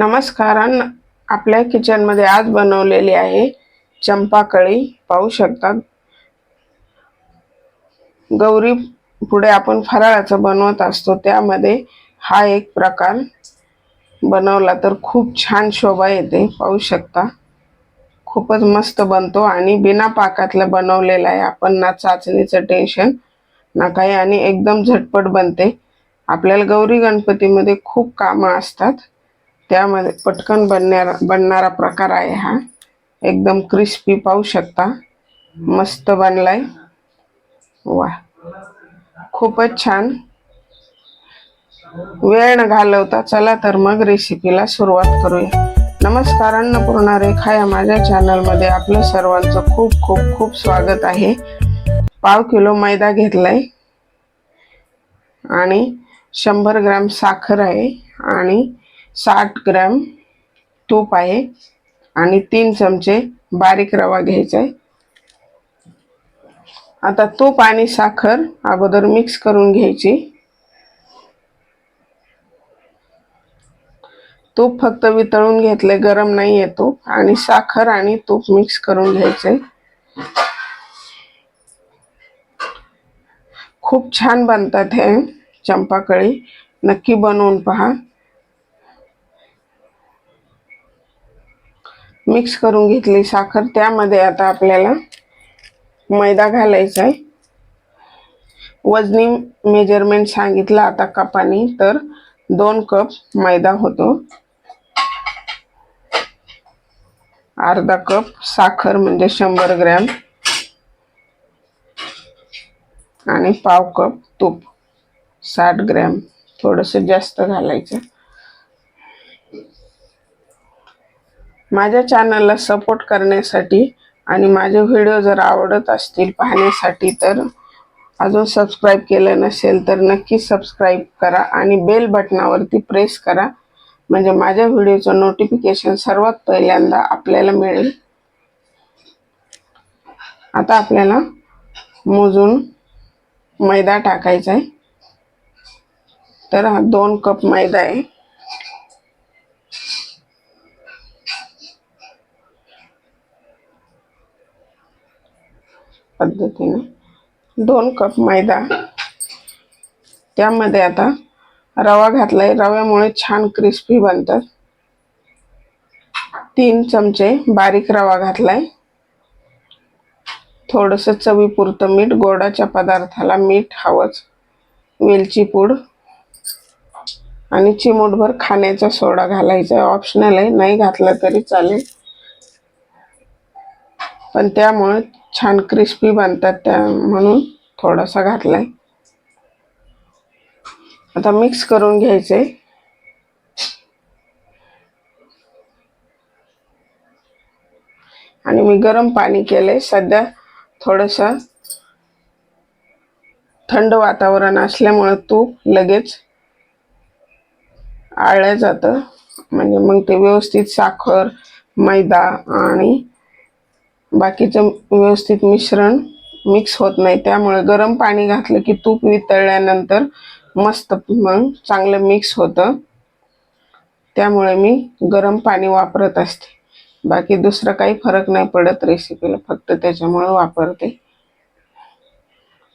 नमस्कार आपल्या किचनमध्ये आज बनवलेली आहे चंपाकळी. पाहू शकतात? गौरी पुढे आपण फराळाचं बनवत असतो. त्यामध्ये हा एक प्रकार बनवला तर खूप छान शोभा येते. पाहू शकता? खूपच मस्त बनतो आणि बिना पाकातला बनवलेला आहे. आपण ना चाचणीचं टेन्शन ना काही आणि एकदम झटपट बनते. आपल्याला गौरी गणपतीमध्ये खूप कामं असतात. त्यामध्ये पटकन बनणारा बनणारा प्रकार आहे हा. एकदम क्रिस्पी पाहू शकता. मस्त बनलाय. वा. खूपच छान. वेळ न घालवता चला तर मग रेसिपीला सुरुवात करूया. नमस्कार अन्नपूर्णा रेखा या माझ्या चॅनलमध्ये आपलं सर्वांचं खूप खूप खूप स्वागत आहे. पाव किलो मैदा घेतलाय. आणि शंभर ग्रॅम साखर आहे. आणि साठ ग्रॅम तूप आहे आणि तीन चमचे बारीक रवा घ्यायचा आहे. आता तूप आणि साखर अगोदर मिक्स करून घ्यायची. तूप फक्त वितळून घेतले गरम नाही आहे तूप. आणि साखर आणि तूप मिक्स करून घ्यायचे खूप छान बनतात हे चंपाकळी. नक्की बनवून पहा. मिक्स करून घेतली साखर. त्यामध्ये आता आपल्याला मैदा घालायचा आहे. वजनी मेजरमेंट सांगितलं आता कपानी तर दोन कप मैदा होतो. अर्धा कप साखर म्हणजे शंभर ग्रॅम. आणि पाव कप तूप साठ ग्रॅम. थोडंसं जास्त घालायचं. माझ्या चॅनलला सपोर्ट करण्यासाठी आणि माझे व्हिडिओ जर आवडत असतील पाहण्यासाठी तर अजून सबस्क्राईब केलं नसेल तर नक्की सबस्क्राईब करा आणि बेल बटनावरती प्रेस करा. म्हणजे माझ्या व्हिडिओचं नोटिफिकेशन सर्वात पहिल्यांदा आपल्याला मिळेल. आता आपल्याला मोजून मैदा टाकायचा आहे. तर हा दोन कप मैदा आहे. पद्धतीने. दोन कप मैदा. त्यामध्ये आता रवा घातलाय. रव्यामुळे छान क्रिस्पी बनतात. तीन चमचे बारीक रवा घातलाय. थोडस चवीपुरतं मीठ गोडाच्या पदार्थाला मीठ हवंच वेलची पूड आणि चिमूटभर खाण्याचा सोडा घालायचा ऑप्शनल आहे. नाही घातला तरी चालेल. पण त्यामुळे छान क्रिस्पी बनतात त्या म्हणून थोडासा घातलाय. आता मिक्स करून घ्यायचे. आणि मी गरम पाणी केलंय. सध्या थोडस थंड वातावरण असल्यामुळे तूप लगेच आळलं जातं. म्हणजे मग ते व्यवस्थित साखर मैदा आणि बाकीचं व्यवस्थित मिश्रण मिक्स होत नाही. त्यामुळे गरम पाणी घातलं की तूप वितळल्यानंतर मस्त मग चांगलं मिक्स होतं. त्यामुळे मी गरम पाणी वापरत असते. बाकी दुसरं काही फरक नाही पडत रेसिपीला फक्त त्याच्यामुळे वापरते.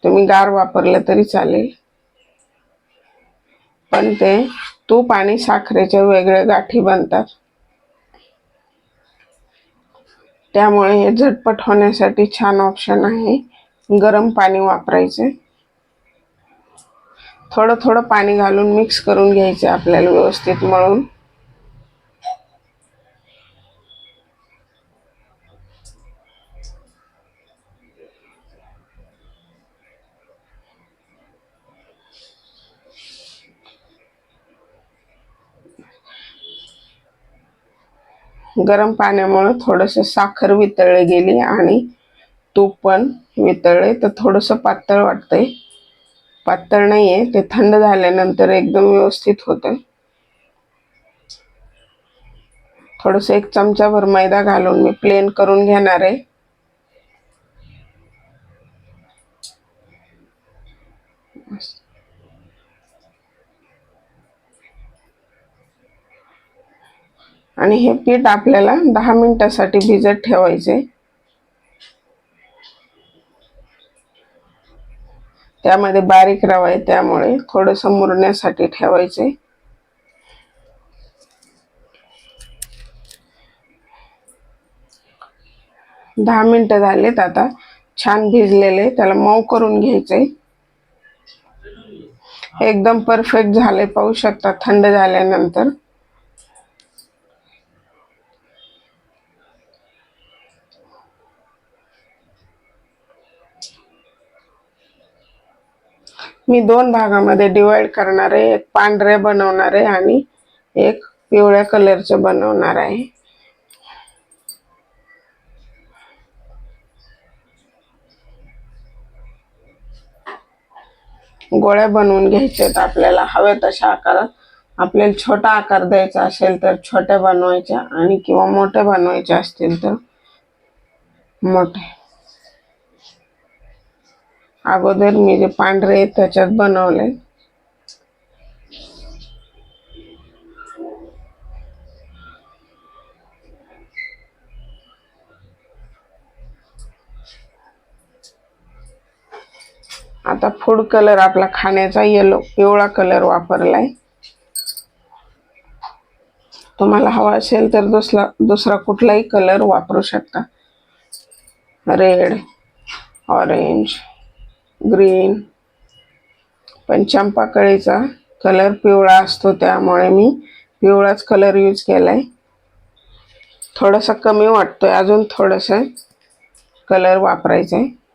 तुम्ही गार वापरलं तरी चालेल. पण ते तूप आणि साखरेच्या वेगळ्या गाठी बनतात. त्यामुळे हे झटपट होण्यासाठी छान ऑप्शन आहे. गरम पाणी वापरायचे. थोडं थोडं पाणी घालून मिक्स करून घ्यायचे आपल्याला व्यवस्थित मळून. गरम पाण्यामुळे थोडंसं साखर वितळली गेली आणि तूप पण वितळले. तर थोडंसं पातळ वाटतंय. पातळ नाही आहे ते थंड झाल्यानंतर एकदम व्यवस्थित होतं थोडंसं एक चमचाभर मैदा घालून मी प्लेन करून घेणार आहे. आणि हे पीठ आपल्याला दहा मिनिटासाठी भिजत ठेवायचे. त्यामध्ये बारीक रवा आहे त्यामुळे थोडंसं मुरण्यासाठी ठेवायचे. दहा मिनटं झालेत आता. छान भिजलेले त्याला मऊ करून घ्यायचे. एकदम परफेक्ट झाले पाहू शकता थंड झाल्यानंतर. मी दोन भागामध्ये डिवाइड करणार आहे. एक पांढरे बनवणार आहे आणि एक पिवळ्या कलरचे बनवणार आहे. गोळ्या बनवून घ्यायच्यात आपल्याला. हवे तशा आकारात. आपल्याला छोटा आकार द्यायचा असेल तर छोट्या बनवायच्या आणि किंवा मोठ्या बनवायच्या असतील तर मोठे. अगोदर मी जे पांढरे त्याच्यात बनवले. आता फूड कलर आपला खाण्याचा येलो पिवळा कलर वापरलाय. तुम्हाला हवा असेल तर दुसरा दुसरा कुठलाही कलर वापरू शकता. Red orange green. पण चंपाकळीचा कलर पिवळा असतो त्यामुळे मी पिवळाच कलर यूज केला आहे थोडासा कमी वाटतोय अजून थोडंसं कलर वापरायचं आहे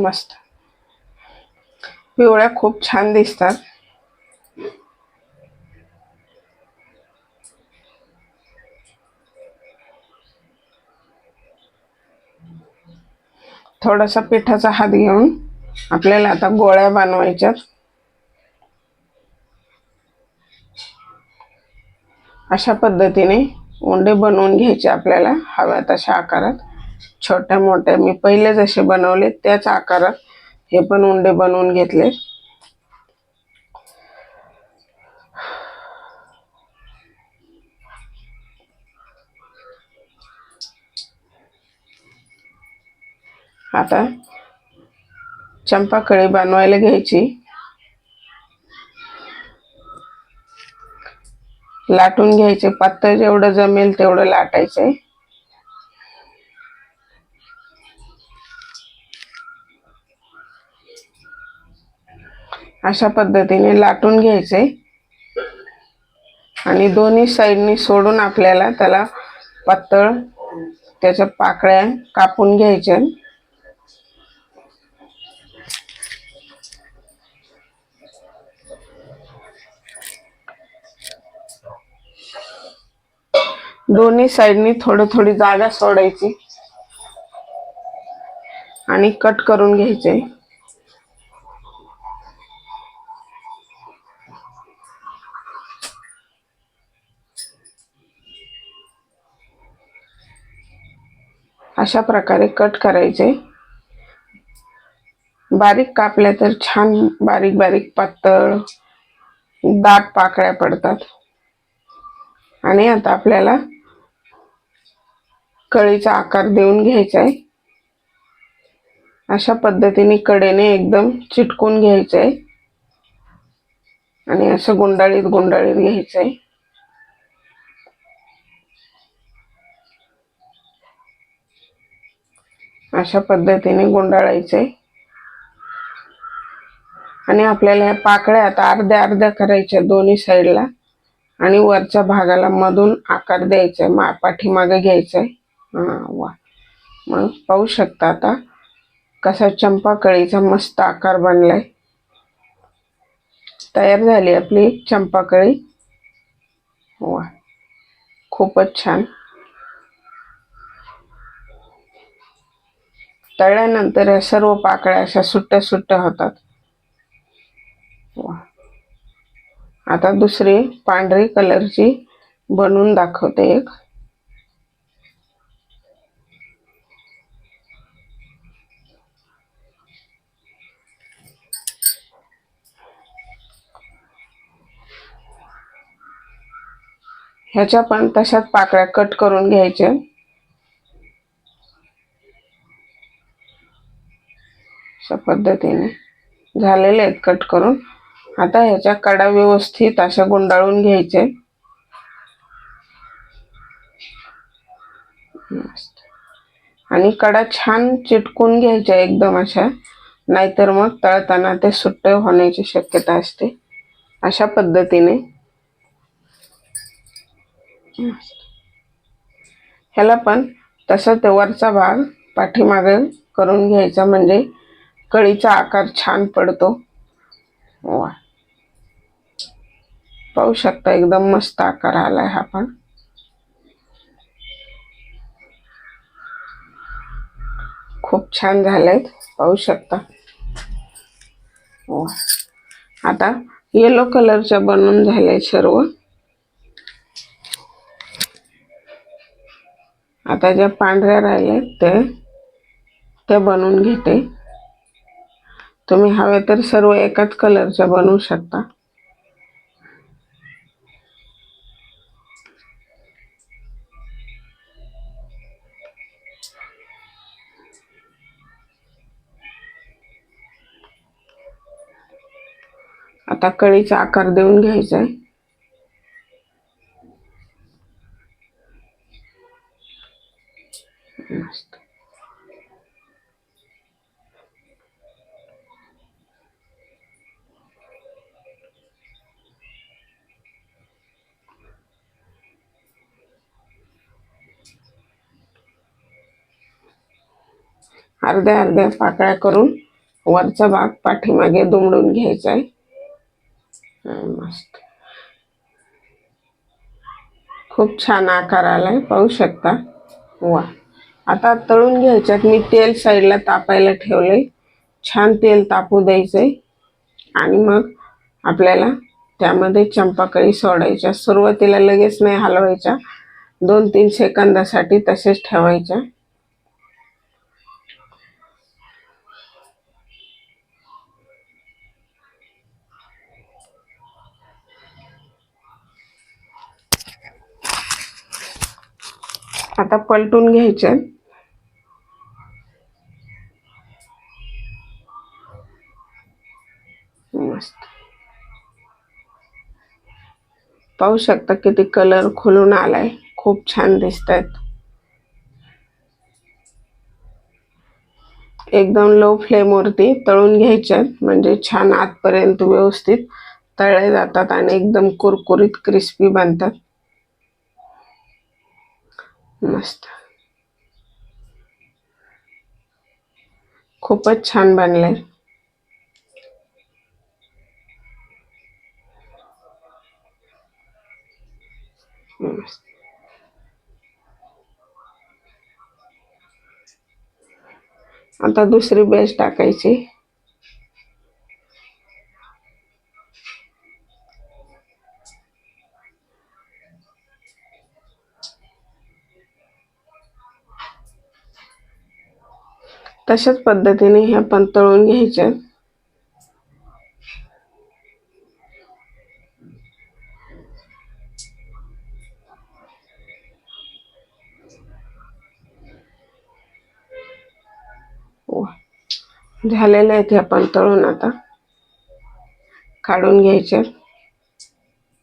मस्त. पिवळ्या खूप छान दिसतात. थोडासा पिठाचा हात घेऊन आपल्याला आता गोळ्या बनवायच्यात अशा पद्धतीने उंडे बनवून घ्यायचे आपल्याला हव्या तशा आकारात. छोट्या मोठ्या मी पहिले जसे बनवले त्याच आकारात हे पण उंडे बनवून घेतले. आता चंपाकळी बनवायला घ्यायची. लाटून घ्यायचे पातळ जेवढं जमेल तेवढं लाटायचंय अशा पद्धतीने लाटून घ्यायचे. आणि दोन्ही साईडनी सोडून आपल्याला त्याला पातळ त्याच्या पाकळ्या कापून घ्यायच्या. दोन्ही साईडनी थोडी थोडी जागा सोडायची. आणि कट करून घ्यायचे. अशा प्रकारे कट करायचे. बारीक कापल्या तर छान बारीक बारीक पातळ दाट पाकळ्या पडतात. आणि आता आपल्याला कळीचा आकार देऊन घ्यायचा आहे अशा पद्धतीने कडेने एकदम चिटकून घ्यायचं आहे आणि असं गुंडाळीत गुंडाळीत घ्यायचं आहे अशा पद्धतीने गुंडाळायचे. आणि आपल्याला ह्या पाकळ्या आता अर्ध्या अर्ध्या करायच्या दोन्ही साईडला आणि वरच्या भागाला मधून आकार द्यायचा आहे पाठीमागे घ्यायचं. आहे हां वा. मग पाहू शकता आता कसा चंपा कळीचा मस्त आकार बनलाय. तयार झाली आपली चंपाकळी वा. खूपच छान. तळल्यानंतर या सर्व पाकळ्या अशा सुट्ट्या सुट्ट्या होतात. आता दुसरी पांढरी कलरची बनवून दाखवते एक. ह्याच्या पण तशाच पाकळ्या कट करून घ्यायच्या अशा पद्धतीने झालेले आहेत कट करून. आता ह्याच्या कडा व्यवस्थित अशा गुंडाळून घ्यायचे. आणि कडा छान चिटकून घ्यायच्या एकदम अशा. नाहीतर मग तळताना ते सुट्ट होण्याची शक्यता असते. अशा पद्धतीने. ह्याला पण तसं ते वरचा भाग पाठीमागे करून घ्यायचा. म्हणजे कळीचा आकार छान पडतो. वा पाहू शकता एकदम मस्त आकार आलाय हा पण. खूप छान झालाय पाहू शकता. वा आता येलो कलरच्या बनवून झाल्या सर्व. आता ज्या पांढऱ्या राहिल्या ते ते बनवून घेते. तुम्ही हवे तर सर्व एकाच कलरच्या बनवू शकता. आता कळीचा आकार देऊन घ्यायचा आहे मस्त अर्ध्या अर्ध्या पाकळ्या करून वरचा भाग पाठीमागे दुमडून घ्यायचा आहे मस्त. खूप छान आकार आलाय पाहू शकता. वा. आता तळून घ्यायच्यात. मी तेल साईडला तापायला ठेवलंय. छान तेल तापू द्यायचंय. आणि मग आपल्याला त्यामध्ये चंपाकळी सोडायच्या. सुरुवातीला लगेच नाही हलवायच्या. दोन तीन सेकंदासाठी तसेच ठेवायच्या. आता पलटून घ्यायच्या मस्त. पाहू शकता किती कलर खुलून आलाय. खूप छान दिसत आहेत एकदम लो फ्लेमवरती तळून घ्यायच्यात म्हणजे छान आतपर्यंत व्यवस्थित तळले जातात आणि एकदम कुरकुरीत क्रिस्पी बनतात. मस्त. खूपच छान बनलंय. मस्त. आता दुसरी बेस टाकायची. तशाच पद्धतीने हे आपण तळून घ्यायचे. झालेले आहेत हे आपण तळून आता. काढून घ्यायचे.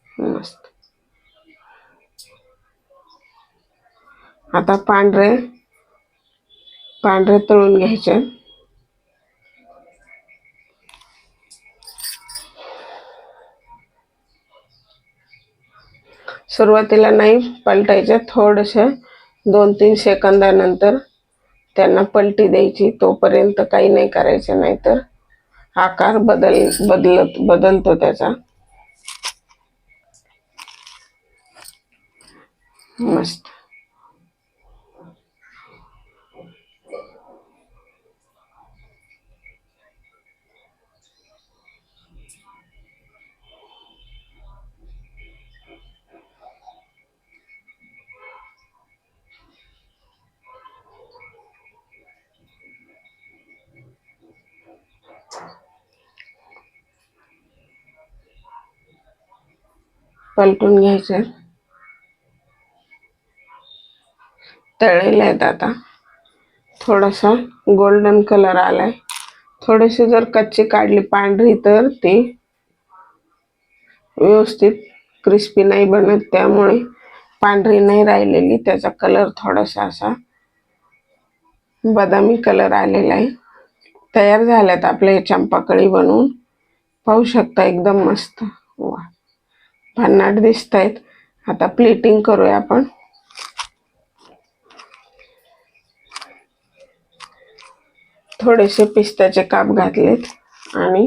मस्त. आता पांढरे पांढरे तळून घ्यायचे. सुरुवातीला नाही पलटायचे थोडेसे दोन तीन सेकंदानंतर त्यांना पलटी द्यायची. तोपर्यंत काही नाही करायचं नाहीतर आकार बदल बदलत बदलतो त्याचा. मस्त. पलटून घ्यायचे. तळलेले आहेत आता. थोडासा गोल्डन कलर आलाय. थोडेसे जर कच्ची काढली पांढरी तर ती व्यवस्थित क्रिस्पी नाही बनत. त्यामुळे पांढरी नाही राहिलेली. त्याचा कलर थोडासा असा बदामी कलर आलेला आहे. तयार झाल्यात आपले चंपाकळी बनवून. पाहू शकता एकदम मस्त. वा. भन्नाट दिसत आहेत आता प्लेटिंग करूया आपण. थोडेसे पिस्त्याचे काप घातलेत आणि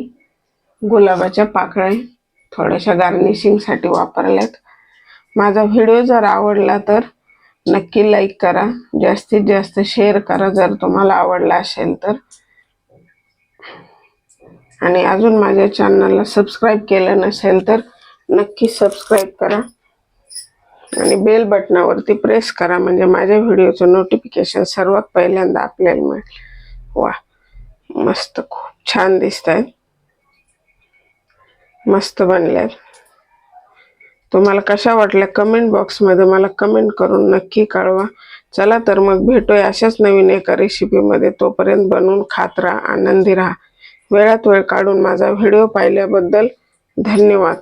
गुलाबाच्या पाकळ्या थोड्याशा गार्निशिंगसाठी वापरल्यात. माझा व्हिडिओ जर आवडला तर नक्की लाईक करा. जास्तीत जास्त शेअर करा जर तुम्हाला आवडला असेल तर. आणि अजून माझ्या चॅनलला सबस्क्राईब केलं नसेल तर नक्की सबस्क्राईब करा. आणि बेल बटनावरती प्रेस करा म्हणजे माझ्या व्हिडिओचं नोटिफिकेशन सर्वात पहिल्यांदा आपल्याला मिळेल. वा मस्त खूप छान दिसत आहेत मस्त बनल्यात तुम्हाला कशा वाटल्या कमेंट बॉक्समध्ये मला कमेंट करून नक्की कळवा. चला तर मग भेटूया अशाच नवीन एका रेसिपीमध्ये तोपर्यंत बनवून खात राहा आनंदी राहा. वेळात वेळ काढून माझा व्हिडिओ पाहिल्याबद्दल धन्यवाद.